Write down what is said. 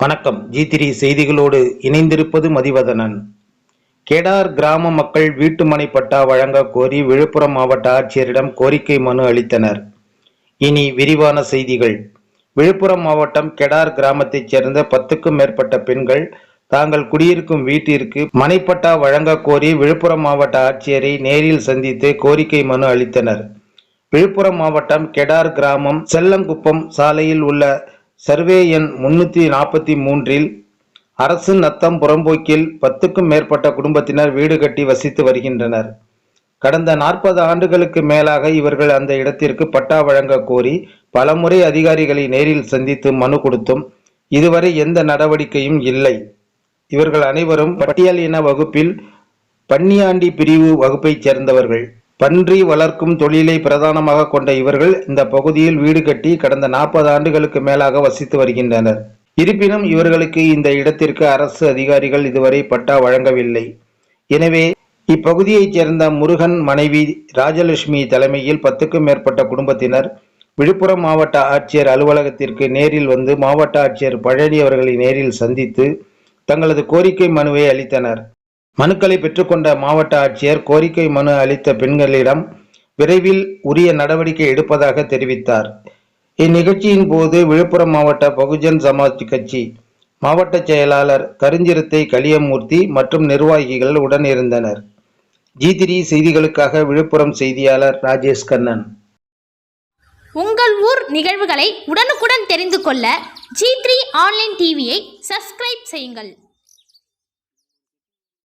வணக்கம். G three செய்திகளோடு இணைந்திருப்பது மதிவதனன். கேடார் கிராம மக்கள் வீட்டுமனை பட்டா வழங்க கோரி விழுப்புரம் மாவட்ட ஆட்சியரிடம் கோரிக்கை மனு அளித்தனர். இனி விரிவான செய்திகள். விழுப்புரம் மாவட்டம் கெடார் கிராமத்தைச் சேர்ந்த பத்துக்கும் மேற்பட்ட பெண்கள் தாங்கள் குடியிருக்கும் வீட்டிற்கு மனைப்பட்டா வழங்க கோரி விழுப்புரம் மாவட்ட ஆட்சியரை நேரில் சந்தித்து கோரிக்கை மனு அளித்தனர். விழுப்புரம் மாவட்டம் கெடார் கிராமம் செல்லங்குப்பம் சாலையில் உள்ள சர்வே எண் முன்னூற்றி நாற்பத்தி மூன்றில் அரசு நத்தம் புறம்போக்கில் பத்துக்கும் மேற்பட்ட குடும்பத்தினர் வீடு கட்டி வசித்து வருகின்றனர். கடந்த நாற்பது ஆண்டுகளுக்கு மேலாக இவர்கள் அந்த இடத்திற்கு பட்டா வழங்க கோரி பலமுறை அதிகாரிகளை நேரில் சந்தித்து மனு கொடுத்தும் இதுவரை எந்த நடவடிக்கையும் இல்லை. இவர்கள் அனைவரும் பட்டியல் இன வகுப்பில் பன்னியாண்டி பிரிவு வகுப்பைச் சேர்ந்தவர்கள். பன்றி வளர்க்கும் தொழிலை பிரதானமாக கொண்ட இவர்கள் இந்த பகுதியில் வீடு கட்டி கடந்த நாற்பது ஆண்டுகளுக்கு மேலாக வசித்து வருகின்றனர். இருப்பினும் இவர்களுக்கு இந்த இடத்திற்கு அரசு அதிகாரிகள் இதுவரை பட்டா வழங்கவில்லை. எனவே இப்பகுதியைச் சேர்ந்த முருகன் மனைவி ராஜலட்சுமி தலைமையில் பத்துக்கும் மேற்பட்ட குடும்பத்தினர் விழுப்புரம் மாவட்ட ஆட்சியர் அலுவலகத்திற்கு நேரில் வந்து மாவட்ட ஆட்சியர் பழனி அவர்களை நேரில் சந்தித்து தங்களது கோரிக்கை மனுவை அளித்தனர். மனுக்களை பெற்றுக்கொண்ட மாவட்ட ஆட்சியர் கோரிக்கை மனு அளித்த பெண்களிடம் விரைவில் உரிய நடவடிக்கை எடுப்பதாக தெரிவித்தார். இந்நிகழ்ச்சியின் போது விழுப்புரம் மாவட்ட பகுஜன் சமாஜ் கட்சி மாவட்ட செயலாளர் கருஞ்சிரத்தை கலியமூர்த்தி மற்றும் நிர்வாகிகள் உடன் இருந்தனர். ஜி த்ரீ செய்திகளுக்காக விழுப்புரம் செய்தியாளர் ராஜேஷ் கண்ணன். உங்கள் ஊர் நிகழ்வுகளை உடனுக்குடன் தெரிந்து கொள்ள ஜி த்ரீ ஆன்லைன் டிவியை சப்ஸ்கிரைப் செய்யுங்கள்.